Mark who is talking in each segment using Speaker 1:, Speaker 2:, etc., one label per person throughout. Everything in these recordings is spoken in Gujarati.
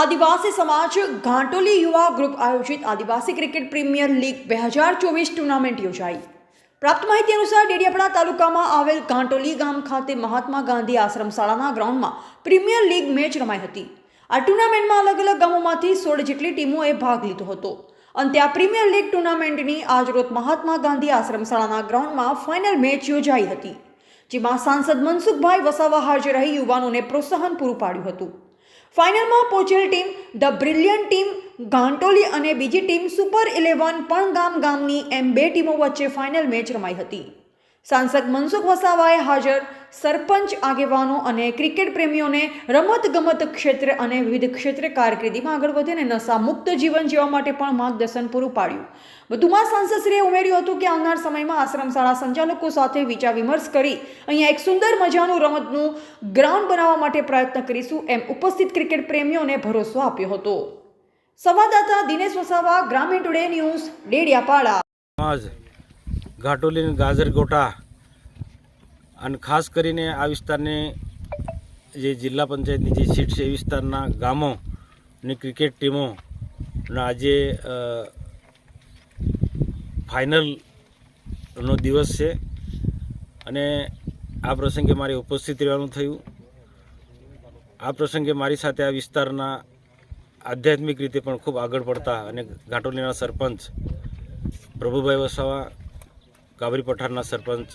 Speaker 1: આદિવાસી સમાજ ઘાંટોલી યુવા ગ્રુપ આયોજિત આદિવાસી ક્રિકેટ પ્રીમિયર લીગ બે હજાર ચોવીસ ટુર્નામેન્ટ યોજાઈ. પ્રાપ્ત માહિતી અનુસાર ડેડિયાપાડા તાલુકામાં આવેલ ઘાંટોલી ગામ ખાતે મહાત્મા ગાંધી આશ્રમ શાળાના ગ્રાઉન્ડમાં પ્રીમિયર લીગ મેચ રમાઈ હતી. આ ટુર્નામેન્ટમાં અલગ અલગ ગામોમાંથી સોળ જેટલી ટીમોએ ભાગ લીધો હતો. અંતે આ પ્રીમિયર લીગ ટુર્નામેન્ટની આજરોજ મહાત્મા ગાંધી આશ્રમ શાળાના ગ્રાઉન્ડમાં ફાઇનલ મેચ યોજાઈ હતી, જેમાં સાંસદ મનસુખભાઈ વસાવા હાજર રહી યુવાનોને પ્રોત્સાહન પૂરું પાડ્યું હતું. ફાઇનલમાં પહોંચેલ team, the brilliant team, Gantoli અને બીજી ટીમ સુપર ઇલેવન પણ ગામ ગામની એમ બે ટીમો વચ્ચે ફાઇનલ મેચ રમાઈ હતી. સાંસદ મનસુખ વસાવાએ હાજર સરપંચ આગેવાનો અને ક્રિકેટ પ્રેમીઓને રમત ગમત ક્ષેત્રે અને વિવિધ ક્ષેત્રે કારકિર્દીમાં આગળ વધે અને નશા મુક્ત જીવન જીવવા માટે પણ માર્ગદર્શન પૂરું પાડ્યું. વધુમાં સાંસદશ્રીએ ઉમેર્યું હતું કે આવનાર સમયમાં આશ્રમ શાળા સંચાલકો સાથે વિચાર વિમર્શ કરી અહીંયા એક સુંદર મજાનું રમતનું ગ્રાઉન્ડ બનાવવા માટે પ્રયત્ન કરીશું એમ ઉપસ્થિત ક્રિકેટ પ્રેમીઓને ભરોસો આપ્યો હતો. સંવાદદાતા દિનેશ વસાવા, ગ્રામીણ ટુડે ન્યૂઝ ડેડિયાપાડા.
Speaker 2: ઘાટોલી ગાજર ગોટા અને ખાસ કરીને આ વિસ્તારની જે જિલ્લા પંચાયતની જે સીટ છે, એ વિસ્તારના ગામોની ક્રિકેટ ટીમોના આજે ફાઇનલનો દિવસ છે. અને આ પ્રસંગે મારે ઉપસ્થિત રહેવાનું થયું. આ પ્રસંગે મારી સાથે આ વિસ્તારના આધ્યાત્મિક રીતે પણ ખૂબ આગળ પડતા અને ઘાટોલીના સરપંચ પ્રભુભાઈ વસાવા કાબરી પઠારના સરપંચ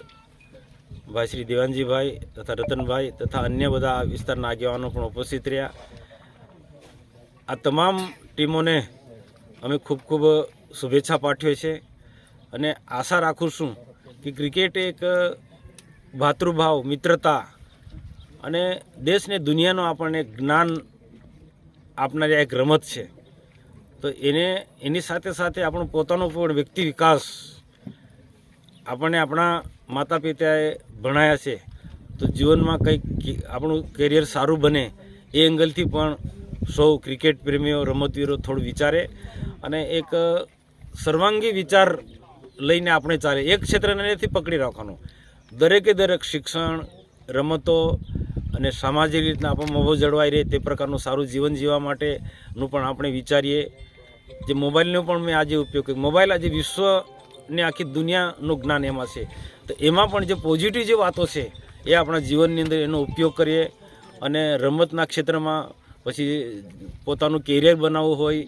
Speaker 2: ભાઈ શ્રી દેવાનજીભાઈ તથા રતનભાઈ તથા અન્ય બધા વિસ્તારના આગેવાનો પણ ઉપસ્થિત રહ્યા. આ તમામ ટીમોને અમે ખૂબ ખૂબ શુભેચ્છા પાઠવીએ છીએ અને આશા રાખું છું કે ક્રિકેટ એક ભાતૃભાવ, મિત્રતા અને દેશને દુનિયાનો આપણને જ્ઞાન આપનારી એક રમત છે. તો એને, એની સાથે સાથે આપણો પોતાનો પણ વ્યક્તિ વિકાસ આપણને આપણા માતા પિતાએ ભણાયા છે, તો જીવનમાં કંઈક આપણું કેરિયર સારું બને એ એંગલથી પણ સૌ ક્રિકેટ પ્રેમીઓ, રમતવીરો થોડું વિચારે અને એક સર્વાંગી વિચાર લઈને આપણે ચાલે. એક ક્ષેત્રને નથી પકડી રાખવાનું. દરેકે દરેક શિક્ષણ, રમતો અને સામાજિક રીતના આપણો મોભો જળવાઈ રહે તે પ્રકારનું સારું જીવન જીવવા માટેનું પણ આપણે વિચારીએ. જે મોબાઈલનો પણ મેં આજે ઉપયોગ કર્યો. મોબાઈલ આજે વિશ્વને આખી દુનિયાનું જ્ઞાન એમાં છે. તો એમાં પણ જે પોઝિટિવ જે વાતો છે, એ આપણા જીવનની અંદર એનો ઉપયોગ કરીએ અને રમતના ક્ષેત્રમાં પછી પોતાનું કેરિયર બનાવવું હોય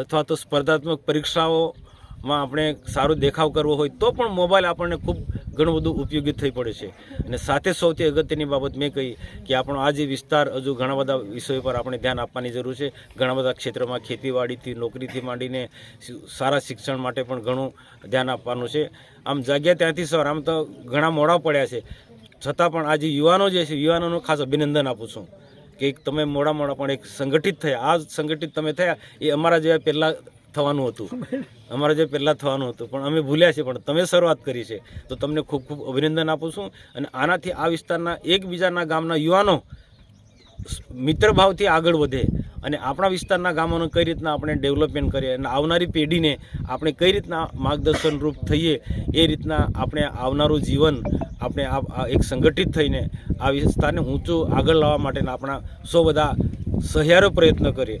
Speaker 2: અથવા તો સ્પર્ધાત્મક પરીક્ષાઓમાં આપણે સારો દેખાવ કરવો હોય, તો પણ મોબાઈલ આપણને ખૂબ ઘણું બધું ઉપયોગી થઈ પડે છે. અને સાથે સૌથી અગત્યની બાબત મેં કહી કે આપણો આ જે વિસ્તાર હજુ ઘણા બધા વિષયો પર આપણે ધ્યાન આપવાની જરૂર છે. ઘણા બધા ક્ષેત્રમાં ખેતીવાડીથી, નોકરીથી માંડીને સારા શિક્ષણ માટે પણ ઘણું ધ્યાન આપવાનું છે. આમ જાગ્યા ત્યાંથી સર, આમ તો ઘણા મોડા પડ્યા છે. છતાં પણ આજે યુવાનો જે છે, યુવાનોનું ખાસ અભિનંદન આપું છું. કે તમે મોડા મોડા પણ એક સંગઠિત થયા. આ સંગઠિત તમે થયા, એ અમારા જેવા પહેલાં થવાનું હતું. અમારા જે પહેલાં થવાનું હતું, પણ અમે ભૂલ્યા છે પણ તમે શરૂઆત કરી છે. તો તમને ખૂબ ખૂબ અભિનંદન આપું છું. અને આનાથી આ વિસ્તારના એકબીજાના ગામના યુવાનો મિત્રભાવથી આગળ વધે અને આપણા વિસ્તારના ગામોનું કઈ રીતના આપણે ડેવલપમેન્ટ કરીએ અને આવનારી પેઢીને આપણે કઈ રીતના માર્ગદર્શન રૂપ થઈએ, એ રીતના આપણે આવનારું જીવન આપણે આ એક સંગઠિત થઈને આ વિસ્તારને ઊંચું આગળ લાવવા માટેના આપણા સૌ બધા સહિયારો પ્રયત્ન કરીએ.